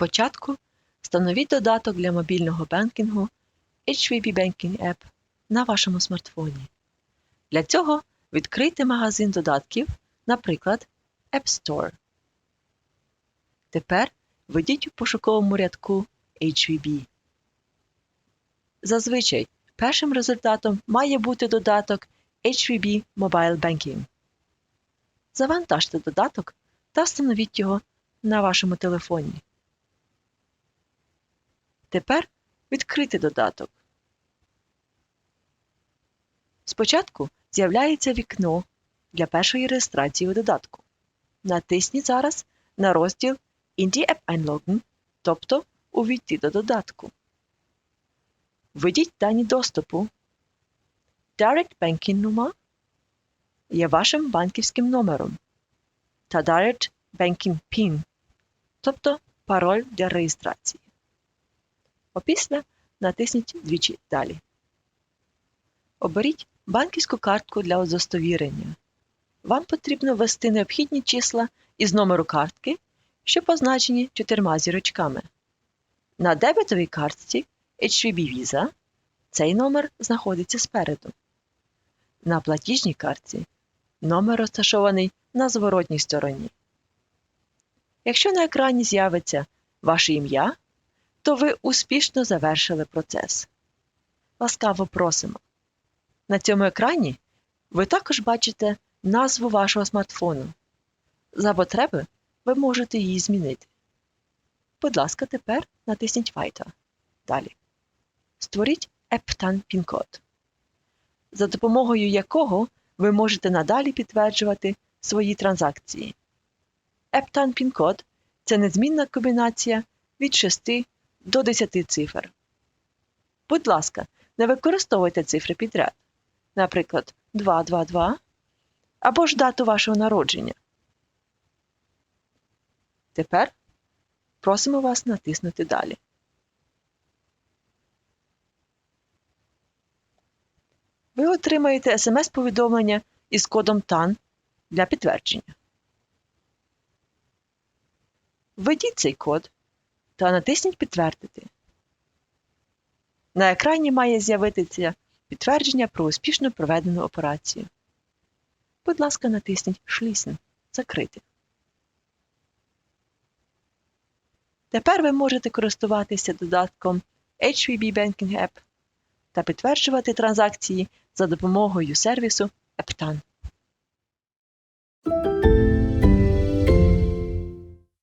Спочатку встановіть додаток для мобільного бенкінгу HVB Banking App на вашому смартфоні. Для цього відкрийте магазин додатків, наприклад, App Store. Тепер введіть у пошуковому рядку HVB. Зазвичай першим результатом має бути додаток HVB Mobile Banking. Завантажте додаток та встановіть його на вашому телефоні. Тепер відкрити додаток. Спочатку з'являється вікно для першої реєстрації у додатку. Натисніть зараз на розділ In die App einloggen, тобто Увійти до додатку. Введіть дані доступу. Direct Banking номер є вашим банківським номером та Direct Banking PIN, тобто пароль для реєстрації. Опісля натисніть двічі Далі. Оберіть банківську картку для удостовірення. Вам потрібно ввести необхідні числа із номеру картки, що позначені чотирма зірочками. На дебетовій картці HVB Visa цей номер знаходиться спереду. На платіжній картці номер розташований на зворотній стороні. Якщо на екрані з'явиться ваше ім'я, то ви успішно завершили процес. Ласкаво просимо. На цьому екрані ви також бачите назву вашого смартфону. За потреби ви можете її змінити. Будь ласка, тепер натисніть Файта. Далі. Створіть EPTAN PIN-код, за допомогою якого ви можете надалі підтверджувати свої транзакції. EPTAN PIN-код – це незмінна комбінація від 6 до 10 цифр. Будь ласка, не використовуйте цифри підряд, наприклад, 222 або ж дату вашого народження. Тепер просимо вас натиснути Далі. Ви отримаєте смс-повідомлення із кодом TAN для підтвердження. Введіть цей код та натисніть Підтвердити. На екрані має з'явитися підтвердження про успішно проведену операцію. Будь ласка, натисніть Schließen Закрити. Тепер ви можете користуватися додатком HVB Banking App та підтверджувати транзакції за допомогою сервісу EPTAN.